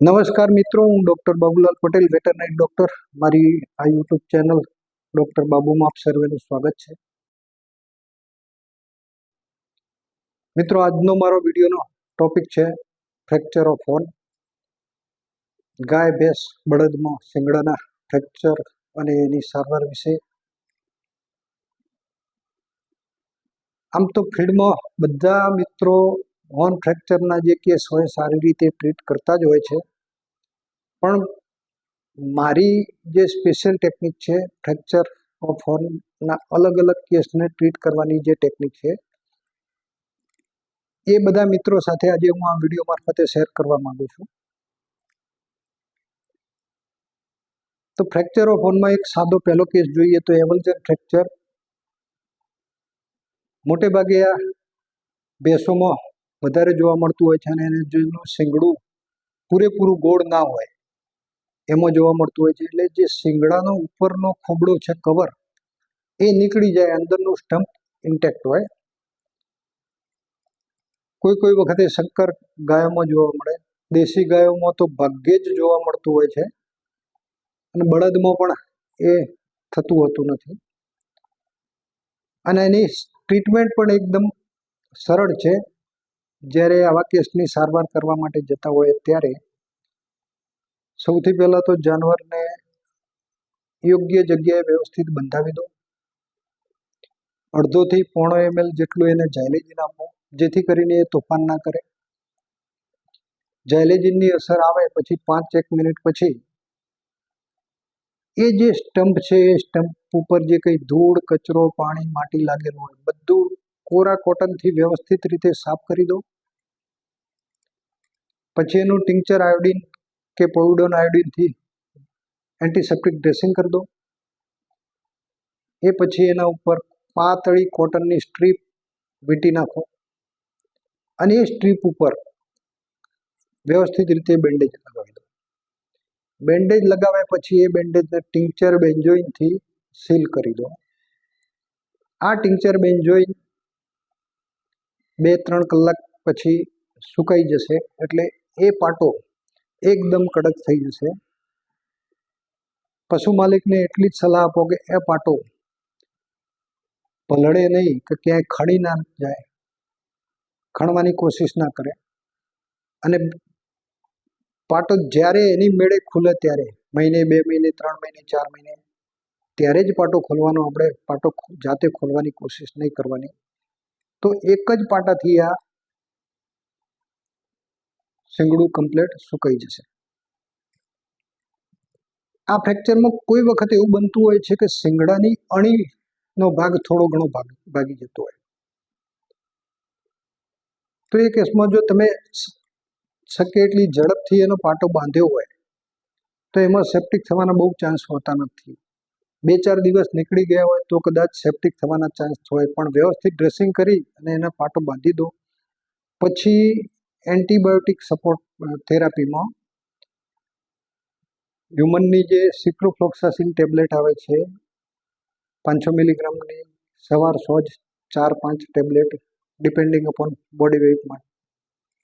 નમસ્કાર મિત્રો, હું doctor Babulal Patel, veterinary doctor. મારી આ યુટ્યુબ ચેનલ ડૉક્ટર બાબુમાં આપ સર્વેનું સ્વાગત છે. મિત્રો, આજનો મારો વિડીયોનો ટોપિક છે ફ્રેક્ચર ઓફ હોર્ન. ગાય ભેંસ બળદમાં શિંગડાના ફ્રેક્ચર અને એની સારવાર વિશે. આમ તો ફિલ્ડમાં બધા મિત્રો હોર્ન ફ્રેક્ચરના જે કેસ હોય સારી રીતે ટ્રીટ કરતા જ હોય છે. પણ મારી જે સ્પેશિયલ ટેકનિક છે ફ્રેક્ચર ઓફ હોર્નના અલગ અલગ કેસને ટ્રીટ કરવાની જે ટેકનિક છે, એ બધા મિત્રો સાથે આજે હું આ વીડિયો મારફતે શેર કરવા માંગુ છું. તો ફ્રેક્ચર ઓફ હોર્નમાં એક સાદો પહેલો કેસ જોઈએ તો એવલ્જન ફ્રેક્ચર મોટે ભાગે આ ભેંસોમાં વધારે જોવા મળતું હોય છે અને એને જેનું શિંગડું પૂરેપૂરું ગોળ ના હોય, એમાં જોવા મળતું હોય છે. એટલે જે શિંગડાનો ઉપરનો ખોબડો છે કવર એ નીકળી જાય અંદરનું સ્ટમ્પ ઇન્ટેક્ટ હોય. કોઈ કોઈ વખતે શંકર ગાયોમાં જોવા મળે, દેશી ગાયોમાં તો ભાગ્યે જ જોવા મળતું હોય છે. અને બળદમાં પણ એ થતું હોતું નથી. અને એની ટ્રીટમેન્ટ પણ એકદમ સરળ છે. જ્યારે આવા કેસની સારવાર કરવા માટે જતા હોય ત્યારે સૌથી પહેલાં તો જાનવરને યોગ્ય જગ્યાએ વ્યવસ્થિત બંધાવી દો. અડધોથી પોણો એમએલ જેટલું એને જાયલેજીન આપો, જેથી કરીને એ તોફાન ના કરે. જાયલેજીનની અસર આવે પછી પાંચ એક મિનિટ પછી એ જે સ્ટમ્પ છે એ સ્ટમ્પ ઉપર જે કંઈ ધૂળ, કચરો, પાણી, માટી લાગેલું હોય, બધું કોરા કોટનથી વ્યવસ્થિત રીતે સાફ કરી દો. પછી એનું ટિંકચર આયોડિન કે પોવિડોન આયોડિનથી એન્ટીસેપ્ટિક ડ્રેસિંગ કરી દો. એ પછી એના ઉપર પાતળી કોટનની સ્ટ્રીપ વીંટી નાખો. અને એ સ્ટ્રીપ ઉપર વ્યવસ્થિત રીતે બેન્ડેજ લગાવી દો. બેન્ડેજ લગાવ્યા પછી એ બેન્ડેજને ટિંકચર બેન્જોઇનથી સીલ કરી દો. આ ટિંકચર બેન્જોઇન બે ત્રણ કલાક પછી સુકાઈ જશે એટલે એ પાટો એકદમ કડક થઈ જશે. પશુ માલિકને એટલી જ સલાહ આપો કે એ પાટો પલળે નહીં કે ક્યાંય ખણી ના જાય. ખણવાની કોશિશ ના કરે. અને પાટો જ્યારે એની મેળે ખુલે ત્યારે, મહિને, બે મહિને, ત્રણ મહિને, ચાર મહિને, ત્યારે જ પાટો ખોલવાનો આપણે પાટો જાતે ખોલવાની કોશિશ નહીં કરવાની. તો એક જ પાટાથી આ શિંગડું કમ્પ્લેટ સુકાઈ જશે. આ ફ્રેક્ચરમાં કોઈ વખત એવું બનતું હોય છે કે શિંગડાની અણીનો ભાગ થોડો ઘણો ભાગ, ભાગી જતો હોય. તો એ કેસમાં જો તમે શકે એટલી ઝડપથી એનો પાટો બાંધ્યો હોય, તો એમાં સેપ્ટિક થવાના બહુ ચાન્સ હોતા નથી. બે ચાર દિવસ નીકળી ગયા હોય તો કદાચ સેપ્ટિક થવાના ચાન્સ હોય. પણ વ્યવસ્થિત ડ્રેસિંગ કરી અને એને પાટો બાંધી દો. પછી એન્ટીબાયોટિક સપોર્ટ થેરાપીમાં હ્યુમનની જે સિક્રોફ્લોક્સાસિન ટેબ્લેટ આવે છે, પાંચસો મિલીગ્રામની સવાર સોજ ચાર પાંચ ટેબ્લેટ ડિપેન્ડિંગ અપોન બોડી વેઇટમાં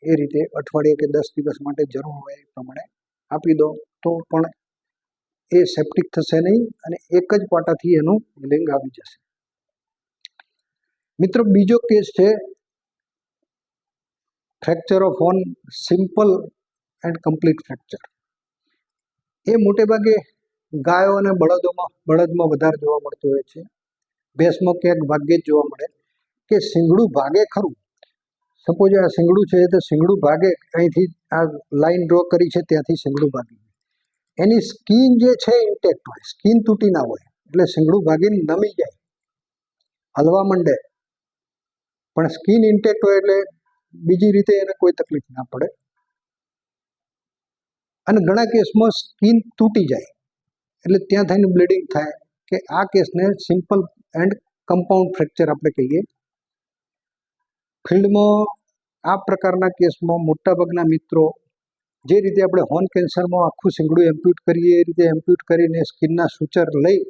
એ રીતે અઠવાડિયે કે દસ દિવસ માટે જરૂર હોય એ પ્રમાણે આપી દો. તો પણ એ સેપ્ટિક થશે નહીં અને એક જ પાટાથી એનું લિંગ આવી જશે. મિત્રો, બીજો કેસ છે fracture of horn simple and complete fracture એ મોટે ભાગે ગાયો અને બળદોમાં, બળદમાં વધારે જોવા મળતું હોય છે. ભેંસમાં ક્યાંક ભાગ્યે જ જોવા મળે કે શિંગડું ભાગે ખરું. સપોઝ આ શિંગડું છે, તો શિંગડું ભાગે, અહીંથી આ લાઈન ડ્રો કરી છે, ત્યાંથી શિંગડું ભાગી. એની સ્કીન જે છે ઇન્ટેક્ટ હોય, સ્કીન તૂટી ના હોય, એટલે શિંગડું ભાગીને નમી જાય, હલવા માંડે. પણ સ્કીન ઇન્ટેક્ટ હોય એટલે બીજી રીતે એને કોઈ તકલીફ ના પડે. અને ઘણા કેસમાં સ્કીન તૂટી જાય, એટલે ત્યાં થઈને બ્લીડિંગ થાય, કે આ કેસને સિમ્પલ એન્ડ કમ્પાઉન્ડ ફ્રેક્ચર આપણે કહીએ. ફિલ્ડમાં આ પ્રકારના કેસમાં મોટાભાગના મિત્રો જે રીતે આપણે હોર્ન કેન્સરમાં આખું શિંગડું એમ્પ્યુટ કરીએ, એ રીતે એમ્પ્યુટ કરીને સ્કિનના સૂચર લઈ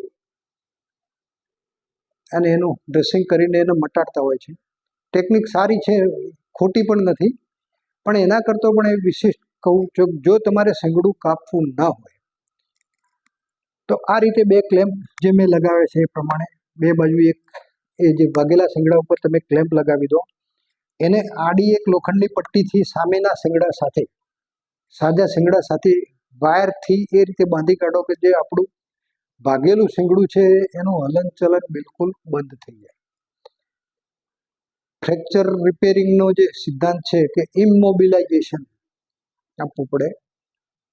અને એનું ડ્રેસિંગ કરીને એને મટાડતા હોય છે. ટેકનિક સારી છે, ખોટી પણ નથી, પણ એના કરતો પણ એ વિશિષ્ટ કહું છું જો તમારે સિંગડું કાપવું ન હોય, તો આ રીતે બે ક્લેમ્પ જે મેં લગાવ્યા છે એ પ્રમાણે બે બાજુ એક, એ જે વાગેલા સિંગડા ઉપર તમે ક્લેમ્પ લગાવી દો, એને આડી એક લોખંડની પટ્ટીથી સામેના સિંગડા સાથે સાજા શિંગડા સાથે વાયરથી એ રીતે બાંધી કાઢો કે જે આપણું ભાગેલું શિંગડું છે, એનું હલનચલન બિલકુલ બંધ થઈ જાય. ફ્રેક્ચર રિપેરિંગનો જે સિદ્ધાંત છે કે ઇમોબિલાઇઝેશન આપવું પડે,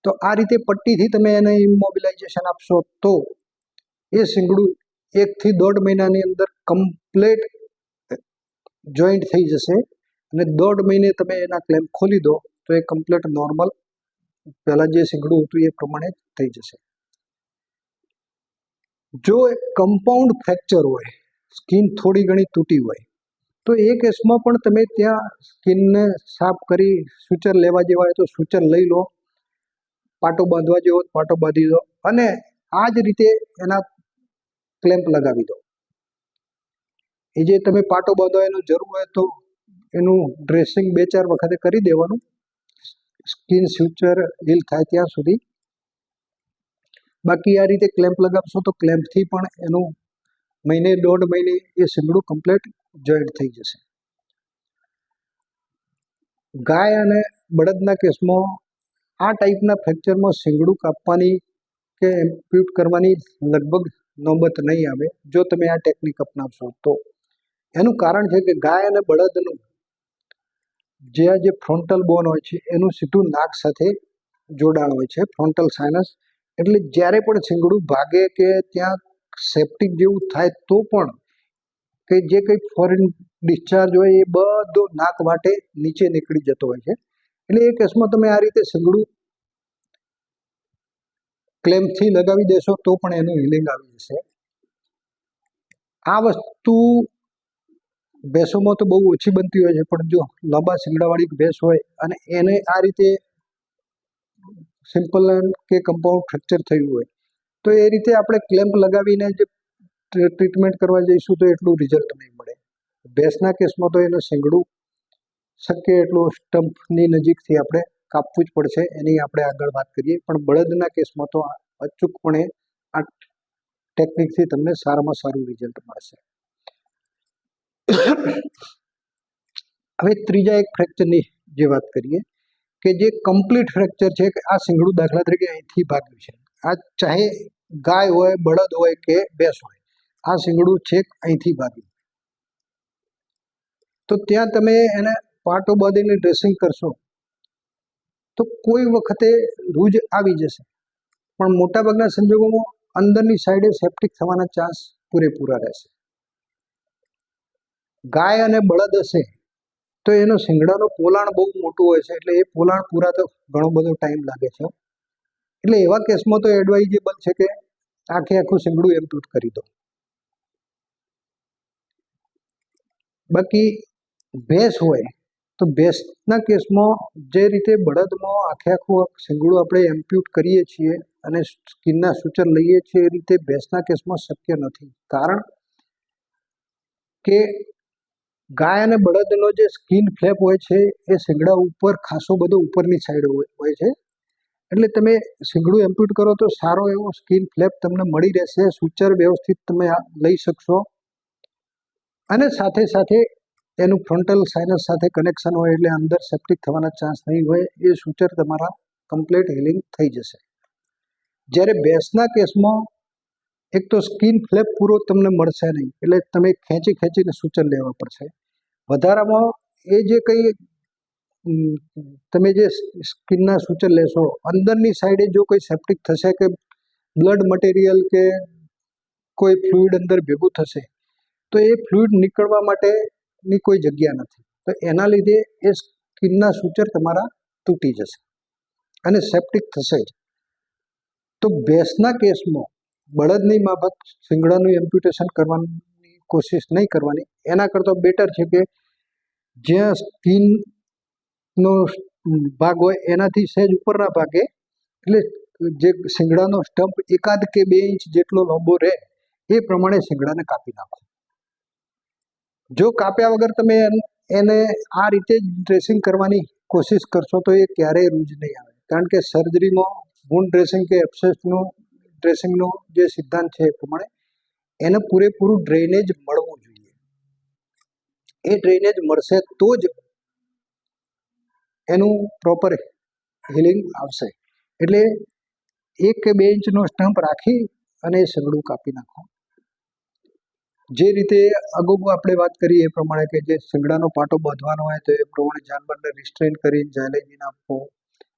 તો આ રીતે પટ્ટીથી તમે એને ઇમોબિલાઇઝેશન આપશો તો એ શિંગડું એકથી દોઢ મહિનાની અંદર કમ્પ્લેટ જોઈન્ટ થઈ જશે અને દોઢ મહિને તમે એના ક્લેમ્પ ખોલી દો તો એ કમ્પ્લેટ નોર્મલ પહેલાં જે શીંગડું હતું એ પ્રમાણે થઈ જશે. જો કમ્પાઉન્ડ ફ્રેક્ચર હોય સ્કિન થોડી ઘણી તૂટી હોય, તો એ કેસમાં પણ તમે ત્યાં સ્કિનને સાફ કરી સૂચર લેવા જેવા હોય તો સૂચર લઈ લો, પાટો બાંધવા જેવો પાટો બાંધી દો અને આ જ રીતે એના ક્લેમ્પ લગાવી દો. એ જે તમે પાટો બાંધો એનું જરૂર હોય તો એનું ડ્રેસિંગ બે ચાર વખતે કરી દેવાનું. સ્કિન સ્યુચર હીલ થાય ત્યાં સુધી. બાકી આ રીતે ક્લેમ્પ લગાવશો તો ક્લેમ્પથી પણ એનું મહિને, દોઢ મહિને એ શિંગડું કમ્પ્લીટ જોઈન્ટ થઈ જશે. ગાય અને બળદના કેસમાં આ ટાઈપના ફ્રેક્ચરમાં સિંગડું કાપવાની કે એમ્પ્યુટ કરવાની લગભગ નોબત નહીં આવે. જો તમે આ ટેકનિક અપનાવશો તો. એનું કારણ છે કે ગાય અને બળદનું જે આ જે ફ્રોન્ટલ બોન હોય છે, એનું સીધું નાક સાથે જોડાણ હોય છે ફ્રોન્ટલ સાઇનસ એટલે જ્યારે પણ શીંગડું ભાગે કે ત્યાં સેપ્ટિક જેવું થાય તો પણ કે જે કંઈ ફોરેન ડિસ્ચાર્જ હોય એ બધો નાક માટે નીચે નીકળી જતો હોય છે. એટલે એ કેસમાં તમે આ રીતે શીંગડું ક્લેમ્પથી લગાવી દેશો તો પણ એનું હિલિંગ આવી જશે. આ વસ્તુ ભેંસોમાં તો બહુ ઓછી બનતી હોય છે, પણ જો લાંબા શિંગડાવાળી ભેંસ હોય અને એને આ રીતે સિમ્પલ કે કમ્પાઉન્ડ ફ્રેક્ચર થયું હોય, તો એ રીતે આપણે ક્લેમ્પ લગાવીને જે ટ્રીટમેન્ટ કરવા જઈશું તો એટલું રિઝલ્ટ નહીં મળે. ભેંસના કેસમાં તો એનું શિંગડું શક્ય એટલું સ્ટમ્પની નજીકથી આપણે કાપવું જ પડશે, એની આપણે આગળ વાત કરીએ, પણ બળદના કેસમાં તો અચૂકપણે આ ટેકનિકથી તમને સારામાં સારું રિઝલ્ટ મળશે. હવે ત્રીજા એક ફ્રેક્ચરની જે વાત કરીએ કે જે કમ્પ્લીટ ફ્રેક્ચર છે કે આ સિંગડું દાખલા તરીકે અહીંથી ભાગ્યું છે. આ ચાહે ગાય હોય, બળદ હોય કે ભેંસ હોય, આ સિંગડું છેક અહીંથી ભાગ્યું. તો ત્યાં તમે એને પાટો બાંધીને ડ્રેસિંગ કરશો, તો કોઈ વખતે રૂજ આવી જશે. પણ મોટાભાગના સંજોગોમાં અંદરની સાઈડે સેપ્ટિક થવાના ચાન્સ પૂરેપૂરા રહેશે. ગાય અને બળદ હશે, તો એનો શિંગડાનો પોલાણ બહુ મોટું હોય છે, એટલે એ પોલાણ પૂરા તો ઘણો બધો ટાઈમ લાગે છે. એટલે એવા કેસમાં તો એડવાઇઝેબલ છે કે આખે આખું શિંગડું એમ્પ્યુટ કરી દો. બાકી ભેંસ હોય, તો ભેંસના કેસમાં જે રીતે બળદમાં આખે આખું શિંગડું આપણે એમ્પ્યુટ કરીએ છીએ અને સ્કિનના સૂચન લઈએ છીએ, એ રીતે ભેંસના કેસમાં શક્ય નથી. કારણ કે ગાય અને બળદનો જે સ્કિન ફ્લેપ હોય છે, એ શિંગડા ઉપર, ખાસો બધો ઉપરની સાઈડ હોય છે. એટલે તમે શિંગડું એમ્પ્યુટ કરો તો સારો એવો સ્કિન ફ્લેપ તમને મળી રહેશે, સૂચર વ્યવસ્થિત તમે લઈ શકશો. અને સાથે સાથે એનું ફ્રન્ટલ સાઇનસ સાથે કનેક્શન હોય એટલે અંદર સેપ્ટિક થવાના ચાન્સ નહીં હોય, એ સૂચર તમારા કમ્પ્લીટ હિલિંગ થઈ જશે. જ્યારે બેસના કેસમાં એક તો સ્કિન ફ્લેપ પૂરો તમને મળશે નહીં, એટલે તમે ખેંચી ખેંચીને સૂચન લેવા પડશે. વધારામાં એ જે કંઈ તમે જે સ્કિનના સૂચન લેશો, અંદરની સાઈડે જો કોઈ સેપ્ટિક થશે કે બ્લડ મટીરિયલ કે કોઈ ફ્લુઇડ અંદર ભેગું થશે, તો એ ફ્લુઇડ નીકળવા માટેની કોઈ જગ્યા નથી. તો એના લીધે એ સ્કિનના સૂચર તમારા તૂટી જશે અને સેપ્ટિક થશે જ. તો ભેંસના કેસમાં બળદની માફક શિંગડાનું એમ્પ્યુટેશન કરવાની કોશિશ નહીં કરવાની, એના કરતાં બેટર છે કે જ્યાં સ્કિનનો ભાગ હોય એનાથી સહેજ ઉપરના ભાગે, એટલે જે શિંગડાનો સ્ટમ્પ એકાદ કે બે ઇંચ જેટલો લાંબો રહે, એ પ્રમાણે શિંગડાને કાપી નાખો. જો કાપ્યા વગર તમે એને આ રીતે જ ડ્રેસિંગ કરવાની કોશિશ કરશો તો એ ક્યારેય રૂજ નહીં આવે. કારણ કે સર્જરીમાં વૂન્ડ ડ્રેસિંગ કે એબ્સેસનું ડ્રેસિંગનો જે સિદ્ધાંત છે એ પ્રમાણે એને પૂરેપૂરું ડ્રેનેજ મળવું જોઈએ. એ ડ્રેનેજ મળશે તો જ એનું પ્રોપર હિલિંગ આવશે. એટલે એક કે બે ઇંચનો સ્ટમ્પ રાખી અને એ સગડું કાપી નાખો. જે રીતે અગાઉ આપણે વાત કરી એ પ્રમાણે કે જે સગડાનો પાટો બાંધવાનો હોય તો એ પ્રમાણે જાનવરને રિસ્ટ્રેન કરીને જાયલેજીન આપવો.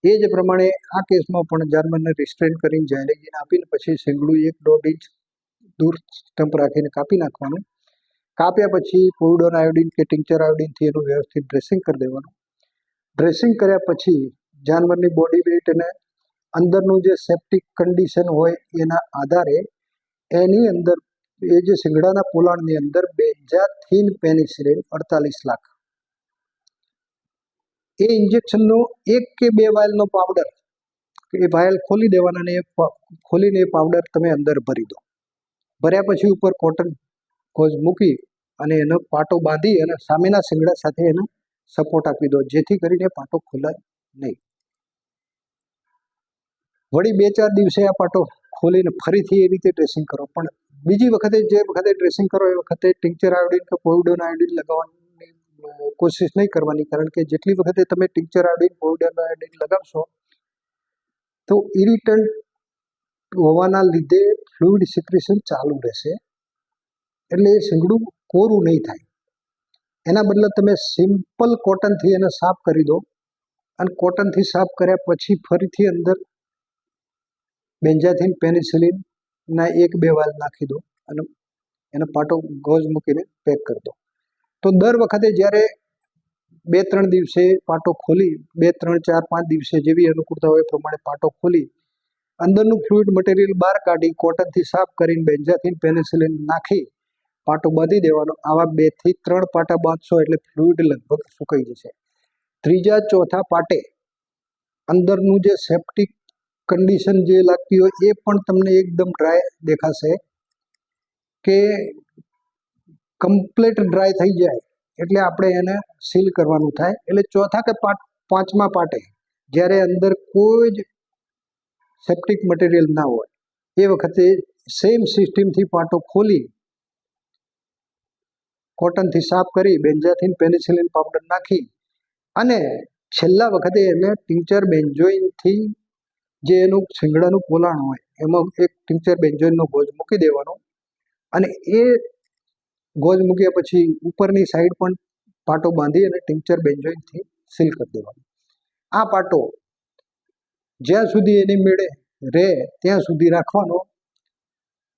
એ જ પ્રમાણે આ કેસમાં પણ જાનવરને રિસ્ટ્રેન કરીને જાયલેજીન આપીને પછી સંગડું એક દોઢ ઇંચ દૂર સ્ટમ્પ રાખીને કાપી નાખવાનું. કાપ્યા પછી પોઈડોન આયોડિન કે ટિંચર આયોડિનથી એનું વ્યવસ્થિત ડ્રેસિંગ કરી દેવાનું. ડ્રેસિંગ કર્યા પછી જાનવરની બોડી વેઇટ અને અંદરનું જે સેપ્ટિક કન્ડિશન હોય એના આધારે એની અંદર, એ જે શિંગડાના પોલાણની અંદર બેન્જાથીન પેનિસિલિન અડતાલીસ લાખ. એ ઇન્જેક્શનનો એક કે બે વાયલનો પાવડર એ વાયલ ખોલી દેવાના અને એ ખોલીને એ પાવડર તમે અંદર ભરી દો. ભર્યા પછી ઉપર કોટન કોઝ મૂકી અને એનો પાટો બાંધી અને સામેના શિંગડા સાથે એનો સપોર્ટ આપી દો. જેથી કરીને પાટો ખોલાય નહીં. વળી બે ચાર દિવસે આ પાટો ખોલીને ફરીથી એ રીતે ડ્રેસિંગ કરો. પણ બીજી વખતે જે વખતે ડ્રેસિંગ કરો, એ વખતે ટિંકચર આયોડિન કે પોવિડોન આયોડિન લગાવવાની કોશિશ નહીં કરવાની. કારણ કે જેટલી વખતે તમે ટિંકચર આયોડિન પોવિડોન આયોડિન લગાવશો, તો ઇરિટન્ટ હોવાના લીધે ફ્લુઇડ સિક્રેશન ચાલુ રહેશે. એટલે એ શીંગડું કોરું નહીં થાય. એના બદલે તમે સિમ્પલ કોટનથી એને સાફ કરી દો. અને કોટનથી સાફ કર્યા પછી ફરીથી અંદર બેન્જાથીન પેનિસિલિનના એક બે વાલ નાખી દો અને એનો પાટો ગોજ મૂકીને પેક કરી દો. તો દર વખતે જ્યારે બે ત્રણ દિવસે પાટો ખોલી બે ત્રણ ચાર પાંચ દિવસે જેવી અનુકૂળતા હોય એ પ્રમાણે પાટો ખોલી, અંદરનું ફ્લુઇડ મટીરિયલ બહાર કાઢી કોટનથી સાફ કરીને બેન્જાથીન પેનિસિલિન નાખી પાટો બાંધી દેવાનો. આવા બેથી ત્રણ પાટા બાંધશો એટલે ફ્લુઇડ લગભગ સુકાઈ જશે. ત્રીજા ચોથા પાટે અંદરનું જે સેપ્ટિક કન્ડિશન જે લાગતી હોય એ પણ તમને એકદમ ડ્રાય દેખાશે કે કમ્પ્લીટ ડ્રાય થઈ જાય એટલે આપણે એને સીલ કરવાનું થાય. એટલે ચોથા કે પાંચ પાંચમા પાટે જ્યારે અંદર કોઈ જ સેપ્ટિક મટીરિયલ ના હોય, એ વખતે સેમ સિસ્ટમથી પાટો ખોલી કોટનથી સાફ કરી બેન્ઝાથીન પેનિસિલિન પાવડર નાખી અને છેલ્લા વખતે એને ટિંચર બેન્જોઇનથી જે એનું શિંગડાનું પોલાણ હોય, એમાં એક ટિંચર બેન્જોઇનનો ગોજ મૂકી દેવાનો અને એ ગોજ મૂક્યા પછી ઉપરની સાઈડ પણ પાટો બાંધી અને ટિંચર બેન્જોઇનથી સીલ કરી દેવાનો. આ પાટો જ્યાં સુધી એની મેળે રહે ત્યાં સુધી રાખવાનો.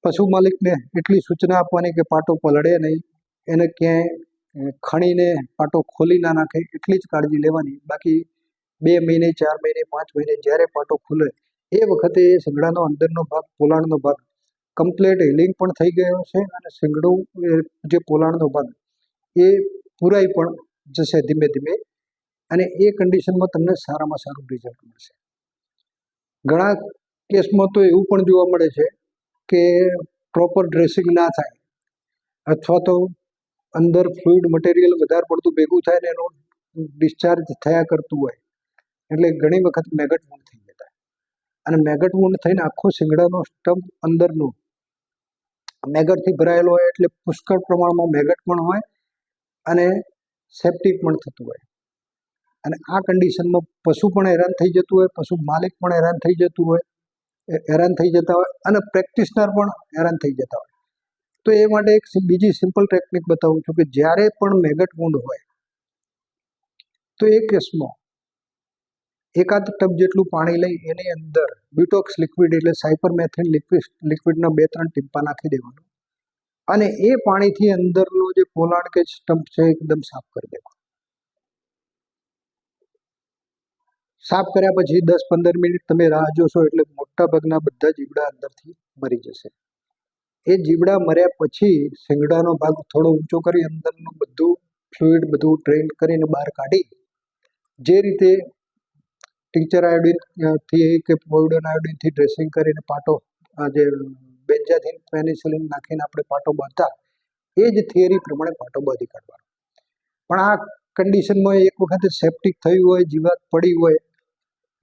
પશુ માલિકને એટલી સૂચના આપવાની કે પાટો પલળે નહીં. એને ક્યાંય ખણીને પાટો ખોલી ના નાખે, એટલી જ કાળજી લેવાની. બાકી બે મહિને, ચાર મહિને, પાંચ મહિને જ્યારે પાટો ખુલે, એ વખતે એ સંગડાનો અંદરનો ભાગ, પોલાણનો ભાગ કમ્પ્લેટ હિલિંગ પણ થઈ ગયો છે અને શીંગડું, એ જે પોલાણનો ભાગ, એ પૂરાઈ પણ જશે ધીમે ધીમે અને એ કન્ડિશનમાં તમને સારામાં સારું રિઝલ્ટ મળશે. ઘણા કેસમાં તો એવું પણ જોવા મળે છે કે પ્રોપર ડ્રેસિંગ ના થાય અથવા તો અંદર ફ્લુઇડ મટીરિયલ વધારે પડતું ભેગું થાય ને એનું ડિસ્ચાર્જ થયા કરતું હોય. એટલે ઘણી વખત મેગટ વૂંડ થઈ જતા અને મેગટ વૂંડ થઈને આખો શિંગડાનો સ્ટમ્પ અંદરનો મેગટથી ભરાયેલો હોય એટલે પુષ્કળ પ્રમાણમાં મેગટ પણ હોય અને સેપ્ટિક પણ થતું હોય. અને આ કન્ડિશનમાં પશુ પણ હેરાન થઈ જતું હોય, પશુ માલિક પણ હેરાન થઈ જતું હોય હેરાન થઈ જતા હોય અને પ્રેક્ટિશનર પણ હેરાન થઈ જતા હોય. તો એ માટે એક બીજી સિમ્પલ ટેકનિક બતાવું છું કે જ્યારે પણ મેગટ ગુંડ હોય, તો એ કેસમાં એકાદ ટબ જેટલું પાણી લઈ એની અંદર બ્યુટોક્સ લિક્વિડ એટલે સાયપરમેથિન લિક્વિડ લિક્વિડના બે ત્રણ ટીમ્પા નાખી દેવાનું અને એ પાણીથી અંદરનો જે પોલાણ કે સ્ટમ્પ છે એકદમ સાફ કરી દેવાનો. સાફ કર્યા પછી દસ પંદર મિનિટ તમે રાહ જોશો એટલે મોટા ભાગના બધા જીવડા અંદરથી મરી જશે. એ જીવડા મર્યા પછી શિંગડાનો ભાગ થોડો ઊંચો કરી અંદરનું બધું ફ્લુઇડ બધું ટ્રેન કરીને બહાર કાઢી. જે રીતે ટીચર આયોડિનથી કે પોઈડન આયોડિનથી ડ્રેસિંગ કરીને પાટો જે બેન્જાથિન પેનિસિલિન નાખીને આપણે પાટો બાંધતા, એ જ થિયરી પ્રમાણે પાટો બાંધી કાઢવાનો. પણ આ કન્ડિશનમાં એક વખતે સેપ્ટિક થયું હોય, જીવાત પડી હોય,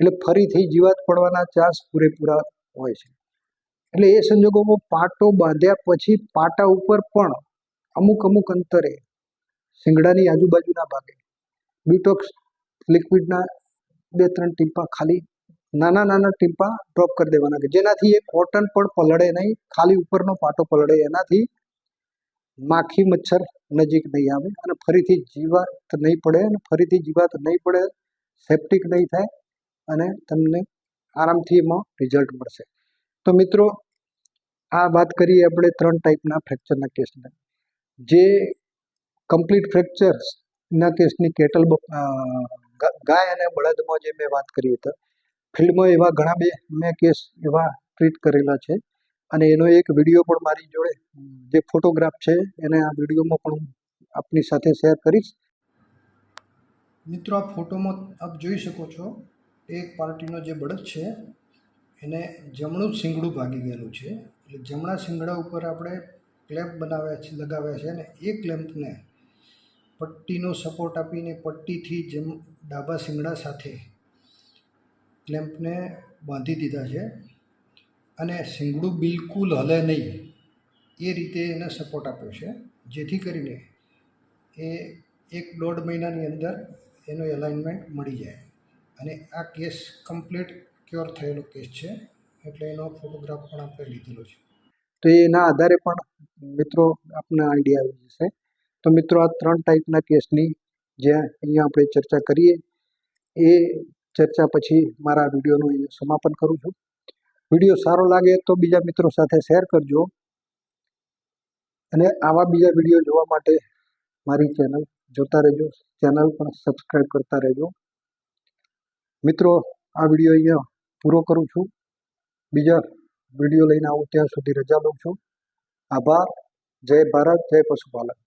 એટલે ફરીથી જીવાત પડવાના ચાન્સ પૂરેપૂરા હોય છે. એટલે એ સંજોગોમાં પાટો બાંધ્યા પછી પાટા ઉપર પણ અમુક અમુક અંતરે શિંગડાની આજુબાજુના ભાગે બીટોક્સ લિક્વિડના બે ત્રણ ટીમ્પા ખાલી નાના નાના ટીમ્પા ડ્રોપ કરી દેવાના કે જેનાથી એ કોટન પણ પલળે નહીં, ખાલી ઉપરનો પાટો પલળે એનાથી માખી મચ્છર નજીક નહીં આવે અને ફરીથી જીવાત નહીં પડે અને ફરીથી જીવાત નહીં પડે સેપ્ટિક નહીં થાય અને તમને આરામથી એમાં રિઝલ્ટ મળશે. તો મિત્રો, આ વાત કરીએ આપણે ત્રણ ટાઈપના ફ્રેક્ચરના કેસના જે કમ્પ્લીટ ફ્રેક્ચર્સના કેસની કેટલ ગાય અને બળદમાં જે મેં વાત કરી હતી, ફિલ્ડમાં એવા ઘણા બે મેં કેસ એવા ટ્રીટ કરેલા છે. અને એનો એક વીડિયો પણ મારી જોડે, જે ફોટોગ્રાફ છે, એને આ વિડીયોમાં પણ હું આપની સાથે શેર કરીશ. મિત્રો, આ ફોટોમાં આપ જોઈ શકો છો, એક પાર્ટીનો જે બળદ છે એને જમણું શિંગડું ભાગી ગયેલું છે. એટલે જમણા શિંગડા ઉપર આપણે ક્લેમ્પ બનાવ્યા છે, લગાવ્યા છે અને એ ક્લેમ્પને પટ્ટીનો સપોર્ટ આપીને પટ્ટીથી જેમ ડાબા શિંગડા સાથે ક્લેમ્પને બાંધી દીધા છે અને શિંગડું બિલકુલ હલે નહીં. એ રીતે એને સપોર્ટ આપ્યો છે. જેથી કરીને એ એક દોઢ મહિનાની અંદર એનું એલાઇનમેન્ટ મળી જાય અને આ કેસ કમ્પ્લીટ ક્યોર થયેલો કેસ છે, એટલે એનો ફોટોગ્રાફ પણ આપણે લીધેલો છે. તો એના આધારે પણ મિત્રો આપના આઈડિયા આવી જશે. તો મિત્રો આ ત્રણ ટાઈપના કેસની જે અહીંયા આપણે ચર્ચા કરીએ, એ ચર્ચા પછી મારા વિડીયોનું સમાપન કરું છું. વીડિયો સારો લાગે તો બીજા મિત્રો સાથે શેર કરજો. અને આવા બીજા વીડિયો જોવા માટે મારી ચેનલ જોતા રહેજો. ચેનલ પણ સબસ્ક્રાઈબ કરતા રહેજો. મિત્રો, આ વીડિયો અહીંયા પૂરો કરું છું. બીજા વીડિયો લઈને આવું ત્યાં સુધી રજા લઉં છું. આભાર. જય ભારત, જય પશુપાલક.